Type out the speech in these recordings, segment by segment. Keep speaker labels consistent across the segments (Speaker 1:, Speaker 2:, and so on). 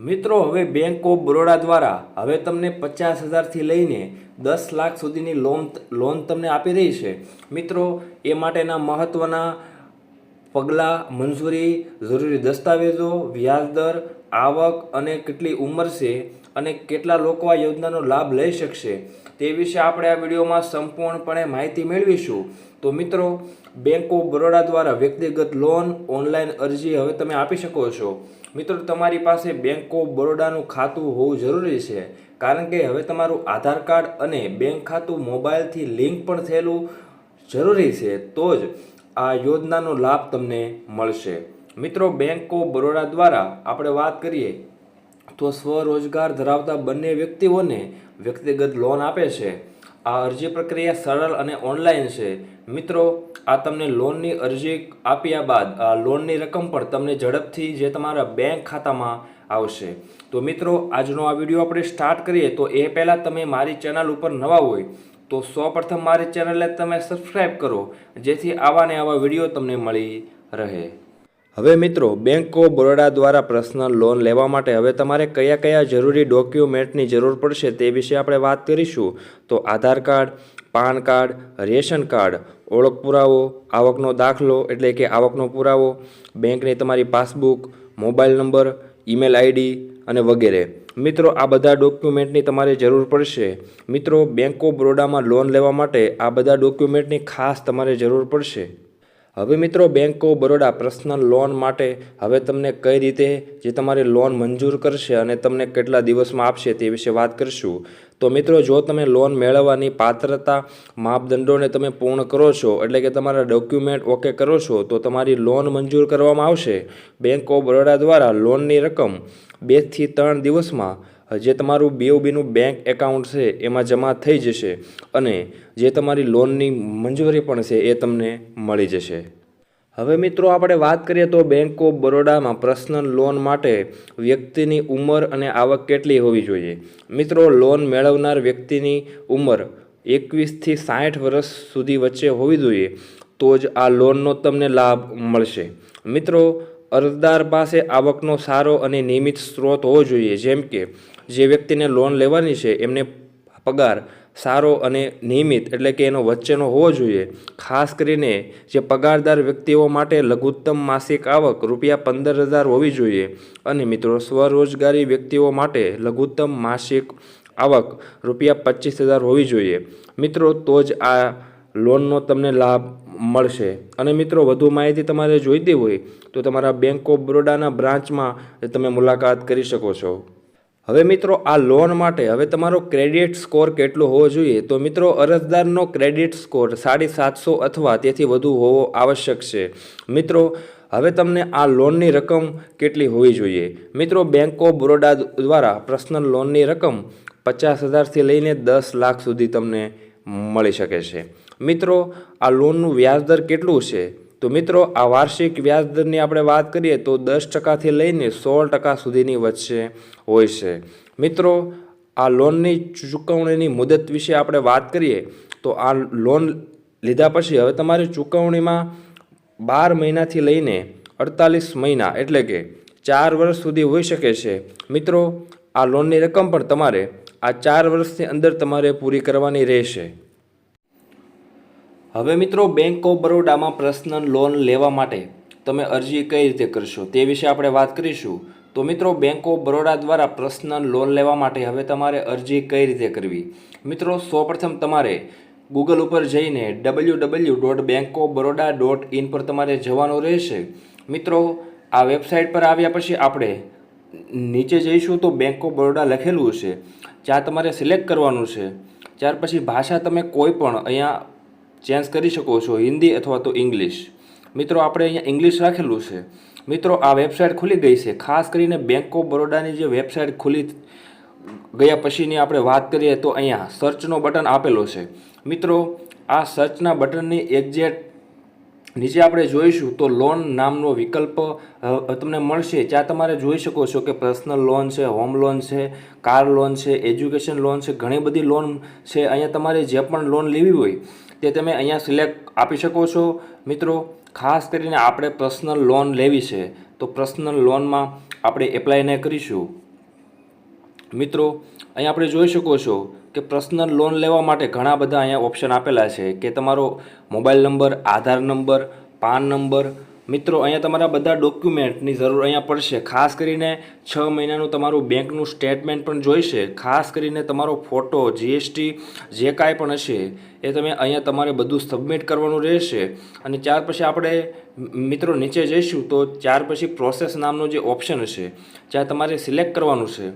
Speaker 1: મિત્રો, હવે bank of Baroda દ્વારા હવે તમને પચાસ હજારથી લઈને દસ લાખ સુધીની લોન લોન તમને આપી રહી છે. મિત્રો, એ માટેના મહત્ત્વના પગલાં, મંજૂરી, જરૂરી દસ્તાવેજો, વ્યાજદર, આવક અને કેટલી ઉંમર છે અને કેટલા લોકો આ યોજનાનો લાભ લઈ શકશે તે વિશે આપણે આ વિડીયોમાં સંપૂર્ણપણે માહિતી મેળવીશું. તો મિત્રો બેંક ઓફ બરોડા દ્વારા વ્યક્તિગત લોન ઓનલાઈન અરજી હવે તમે આપી શકો છો. મિત્રો, તમારી પાસે બેંક ઓફ બરોડાનું ખાતું હોવું જરૂરી છે કારણ કે હવે તમારું આધાર કાર્ડ અને બેંક ખાતું મોબાઈલથી લિંક પણ થયેલું જરૂરી છે. તો જ આ યોજનાનો લાભ તમને મળશે. મિત્રો બેંક ઓફ બરોડા દ્વારા આપણે વાત કરીએ તો સ્વરોજગાર ધરાવતા બંને વ્યક્તિઓને વ્યક્તિગત લોન આપે છે. આ અરજી પ્રક્રિયા સરળ અને ઓનલાઈન છે. મિત્રો, આ તમને લોનની અરજી આપ્યા બાદ, આ લોનની રકમ પણ તમને ઝડપથી જે તમારા બેંક ખાતામાં આવશે. તો મિત્રો, આજનો આ વીડિયો આપણે સ્ટાર્ટ કરીએ તો એ પહેલાં તમે મારી ચેનલ ઉપર નવા હોય તો સૌપ્રથમ મારી ચેનલને તમે સબસ્ક્રાઈબ કરો, જેથી આવા ને આવા વીડિયો તમને મળી રહે. હવે મિત્રો બેંક ઓફ બરોડા દ્વારા પર્સનલ લોન લેવા માટે હવે તમારે કયા કયા જરૂરી ડોક્યુમેન્ટની જરૂર પડશે તે વિશે આપણે વાત કરીશું. તો Aadhaar card, PAN card, ration card, ઓળખ પુરાવો, આવકનો દાખલો, એટલે કે આવકનો પુરાવો, બેંકની તમારી passbook, mobile number email ID અને વગેરે. મિત્રો, આ બધા ડોક્યુમેન્ટની તમારે જરૂર પડશે. મિત્રો બેંક ઓફ બરોડામાં લોન લેવા માટે આ બધા ડોક્યુમેન્ટની ખાસ તમારે જરૂર પડશે. હવે મિત્રો, bank of Baroda personal loan માટે હવે તમને કઈ રીતે, જે તમારી લોન મંજૂર કરશે અને તમને કેટલા દિવસમાં આપશે તે વિશે વાત કરીશું. તો મિત્રો, જો તમે લોન મેળવવાની પાત્રતા માપદંડોને તમે પૂર્ણ કરો છો, એટલે કે તમારા ડોક્યુમેન્ટ ઓકે કરો છો, તો તમારી લોન મંજૂર કરવામાં આવશે. બેંક ઓફ બરોડા દ્વારા લોનની રકમ બેથી ત્રણ દિવસમાં જે તમારું બીઓબીનું બેંક એકાઉન્ટ છે, એમાં જમા થઈ જશે અને જે તમારી લોનની મંજૂરી પણ છે, એ તમને મળી જશે. હવે મિત્રો આપણે વાત કરીએ તો બેંક ઓફ બરોડામાં પર્સનલ લોન માટે વ્યક્તિની ઉંમર અને આવક કેટલી હોવી જોઈએ? મિત્રો લોન મેળવનાર વ્યક્તિની ઉંમર એકવીસથી સાઠ વર્ષ સુધી વચ્ચે હોવી જોઈએ, તો જ આ લોનનો તમને લાભ મળશે. મિત્રો, અરજદાર પાસે આવકનો સારો અને નિયમિત સ્ત્રોત હોવો જોઈએ, જેમ કે જે વ્યક્તિને લોન લેવાની છે, એમને પગાર સારો અને નિયમિત એટલે કે એનો વચ્ચેનો હોવો જોઈએ. ખાસ કરીને જે પગારદાર વ્યક્તિઓ માટે લઘુત્તમ માસિક આવક રૂપિયા પંદર હજાર હોવી જોઈએ. અને મિત્રો, સ્વરોજગારી વ્યક્તિઓ માટે લઘુત્તમ માસિક આવક રૂપિયા પચીસ હજાર હોવી જોઈએ. મિત્રો, તો જ આ લોનનો તમને લાભ મળશે. અને મિત્રો, વધુ માહિતી તમારે જોઈતી હોય તો તમારા બેંક ઓફ બરોડાના બ્રાન્ચમાં તમે મુલાકાત કરી શકો છો. હવે મિત્રો, આ લોન માટે હવે તમારો ક્રેડિટ સ્કોર કેટલો હોવો જોઈએ? તો મિત્રો, અરજદારનો ક્રેડિટ સ્કોર સાડી સાતસો અથવા તેથી વધુ હોવો આવશ્યક છે. મિત્રો, હવે તમને આ લોનની રકમ કેટલી હોવી જોઈએ? મિત્રો બેંક ઓફ બરોડા દ્વારા પર્સનલ લોનની રકમ પચાસ હજારથી લઈને દસ લાખ સુધી તમને મળી શકે છે. મિત્રો, આ લોનનું વ્યાજદર કેટલું છે? તો મિત્રો, આ વાર્ષિક વ્યાજદરની આપણે વાત કરીએ તો દસ ટકાથી લઈને સોળ ટકા સુધીની વચ્ચે હોય છે. મિત્રો, આ લોનની ચૂકવણીની મુદત વિશે આપણે વાત કરીએ તો આ લોન લીધા પછી હવે તમારી ચૂકવણીમાં બાર મહિનાથી લઈને અડતાલીસ મહિના એટલે કે ચાર વર્ષ સુધી હોઈ શકે છે. મિત્રો, આ લોનની રકમ પણ તમારે આ ચાર વર્ષની અંદર તમારે પૂરી કરવાની રહેશે. હવે મિત્રો બેંક ઓફ બરોડામાં પર્સનલ લોન લેવા માટે તમે અરજી કઈ રીતે કરશો તે વિશે આપણે વાત કરીશું. તો મિત્રો બેંક ઓફ બરોડા દ્વારા પર્સનલ લોન લેવા માટે હવે તમારે અરજી કઈ રીતે કરવી? મિત્રો, સૌપ્રથમ તમારે ગૂગલ ઉપર જઈને W W dot bank of Baroda dot in પર તમારે જવાનું રહેશે. મિત્રો, આ વેબસાઇટ પર આવ્યા પછી આપણે નીચે જઈશું તો બેંક ઓફ બરોડા લખેલું છે જ્યાં તમારે સિલેક્ટ કરવાનું છે. ત્યાર પછી ભાષા તમે કોઈ પણ અહીંયા ચેન્જ કરી શકો છો, હિન્દી અથવા તો ઇંગ્લિશ મિત્રો, આપણે અહીંયા ઇંગ્લિશ રાખેલું છે. મિત્રો, આ વેબસાઇટ ખુલી ગઈ છે. ખાસ કરીને બેંક ઓફ બરોડાની જે વેબસાઇટ ખુલી ગયા પછીની આપણે વાત કરીએ તો અહીંયા સર્ચનો બટન આપેલો છે. મિત્રો, આ સર્ચના બટનની એક્ઝેક્ટ નીચે આપણે જોઈશું તો લોન નામનો વિકલ્પ તમને મળશે. જ્યાં તમારે જોઈ શકો છો કે પર્સનલ લોન છે હોમ લોન છે કાર લોન છે એજ્યુકેશન લોન છે, ઘણી બધી લોન છે. અહીંયા તમારે જે પણ લોન લેવી હોય તે તમે અહીંયા સિલેક્ટ આપી શકો છો. મિત્રો, ખાસ કરીને આપણે પર્સનલ લોન લેવી છે, તો પર્સનલ લોનમાં આપણે એપ્લાયને કરીશું. મિત્રો, અહીંયા આપણે જોઈ શકો છો કે પર્સનલ લોન લેવા માટે ઘણા બધા અહીંયા ઓપ્શન આપેલા છે, કે તમારો mobile number Aadhaar number PAN number મિત્રો, અહીંયા તમારા બધા ડોક્યુમેન્ટની જરૂર અહીંયા પડશે. ખાસ કરીને છ મહિનાનું તમારું બેંકનું સ્ટેટમેન્ટ પણ જોઈશે. ખાસ કરીને તમારો ફોટો જીએસટી જે કાંઈ પણ હશે, એ તમે અહીંયા તમારે બધું સબમિટ કરવાનું રહેશે. અને ત્યાર પછી આપણે મિત્રો, નીચે જઈશું તો ત્યાર પછી પ્રોસેસ નામનો જે ઓપ્શન હશે જ્યાં તમારે સિલેક્ટ કરવાનું છે.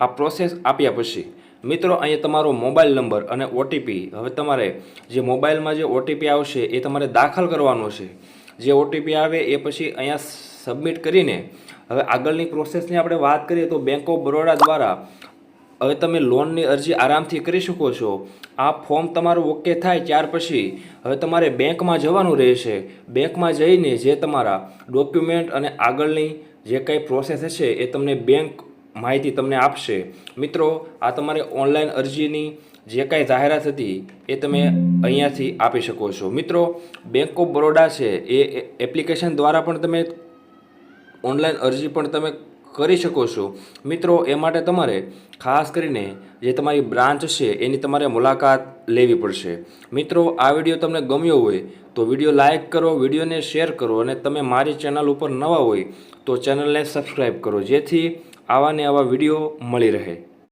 Speaker 1: આ પ્રોસેસ આપ્યા પછી, મિત્રો, અહીંયા તમારો મોબાઈલ નંબર અને ઓટીપી હવે તમારે જે મોબાઈલમાં જે ઓટીપી આવશે, એ તમારે દાખલ કરવાનો છે. જે ઓટીપી આવે એ પછી અહીંયા સબમિટ કરીને હવે આગળની પ્રોસેસની આપણે વાત કરીએ તો બેંક ઓફ બરોડા દ્વારા હવે તમે લોનની અરજી આરામથી કરી શકો છો. આ ફોર્મ તમારું ઓકે થાય ત્યાર પછી હવે તમારે બેંકમાં જવાનું રહેશે. બેંકમાં જઈને જે તમારા ડોક્યુમેન્ટ અને આગળની જે કંઈ પ્રોસેસ હશે એ તમને બેંક માહિતી તમને આપશે. મિત્રો, આ તમારે ઓનલાઈન અરજીની જે કાંઈ જાહેરાત હતી એ તમે અહીંયાથી આપી શકો છો. મિત્રો બેંક ઓફ બરોડા છે, એ એપ્લિકેશન દ્વારા પણ તમે ઓનલાઈન અરજી પણ તમે કરી શકો છો. મિત્રો, એ માટે તમારે ખાસ કરીને જે તમારી બ્રાન્ચ છે, એની તમારે મુલાકાત લેવી પડશે. મિત્રો, આ વીડિયો તમને ગમ્યો હોય તો વીડિયો લાઇક કરો, વિડીયોને શેર કરો અને તમે મારી ચેનલ ઉપર નવા હોય તો ચેનલને સબસ્ક્રાઈબ કરો, જેથી આવા ને આવા વીડિયો મળી રહે.